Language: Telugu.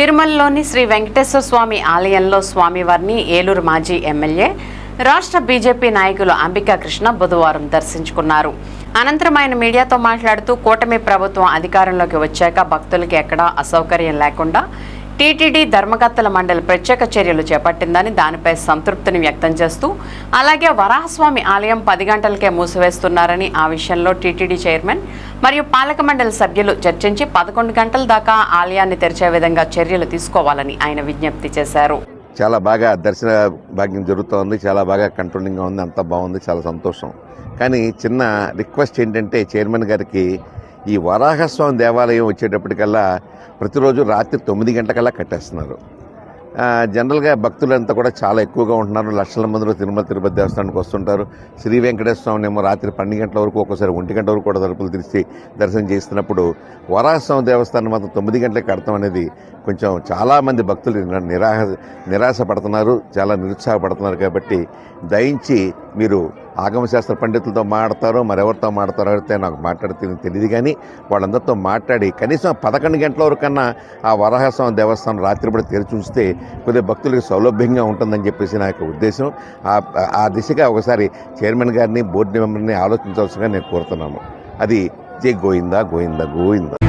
తిరుమలలోని శ్రీ వెంకటేశ్వర స్వామి ఆలయంలో స్వామివారిని ఏలూరు మాజీ ఎమ్మెల్యే రాష్ట్ర బీజేపీ నాయకులు అంబికా కృష్ణ బుధవారం దర్శించుకున్నారు. అనంతరం ఆయన మీడియాతో మాట్లాడుతూ కూటమి ప్రభుత్వం అధికారంలోకి వచ్చాక భక్తులకి ఎక్కడా అసౌకర్యం లేకుండా టీటీడీ ధర్మకర్తల మండలి ప్రత్యేక చర్యలు చేపట్టిందని దానిపై సంతృప్తిని వ్యక్తం చేస్తూ అలాగే వరాహస్వామి ఆలయం పది గంటలకే మూసివేస్తున్నారని ఆ విషయంలో టీటీడీ చైర్మన్ మరియు పాలక మండలి సభ్యులు చర్చించి పదకొండు గంటల దాకా ఆలయాన్ని తెరిచే విధంగా చర్యలు తీసుకోవాలని ఆయన విజ్ఞప్తి చేశారు. చాలా బాగా దర్శన భాగ్యం జరుగుతోంది. చాలా బాగా కంట్రోలింగ్గా ఉంది. అంతా బాగుంది. చాలా సంతోషం. కానీ చిన్న రిక్వెస్ట్ ఏంటంటే చైర్మన్ గారికి ఈ వరాహస్వామి దేవాలయం వచ్చేటప్పటికల్లా ప్రతిరోజు రాత్రి తొమ్మిది గంటకల్లా కట్టేస్తున్నారు. జనరల్గా భక్తులంతా కూడా చాలా ఎక్కువగా ఉంటున్నారు. లక్షల మందిలో తిరుమల తిరుపతి దేవస్థానానికి వస్తుంటారు. శ్రీ వెంకటేశ్వర స్వామిని ఏమో రాత్రి పన్నెండు గంటల వరకు ఒక్కోసారి ఒంటి గంట వరకు కూడా తలుపులు తెరిచి దర్శనం చేస్తున్నప్పుడు వరాహస్వామి దేవస్థానం మాత్రం తొమ్మిది గంటలకు కడతాం అనేది కొంచెం చాలామంది భక్తులు నిరాహ నిరాశ పడుతున్నారు చాలా నిరుత్సాహపడుతున్నారు కాబట్టి దయించి మీరు ఆగమశాస్త్ర పండితులతో మాడతారో మరెవరితో మాడతారో అయితే నాకు మాట్లాడితే తెలియదు కానీ వాళ్ళందరితో మాట్లాడి కనీసం పదకొండు గంటల వరకు కన్నా ఆ వరాహస్వామి దేవస్థానం రాత్రిపూట తెరిచి ఉంచితే కొద్దిగా భక్తులకు సౌలభ్యంగా ఉంటుందని చెప్పేసి నా యొక్క ఉద్దేశం. ఆ- ఆ దిశగా ఒకసారి చైర్మన్ గారిని బోర్డు మెంబర్ని ఆలోచించవలసిందిగా నేను కోరుతున్నాను. అది జై గోయిందా గోయిందా గోయిందా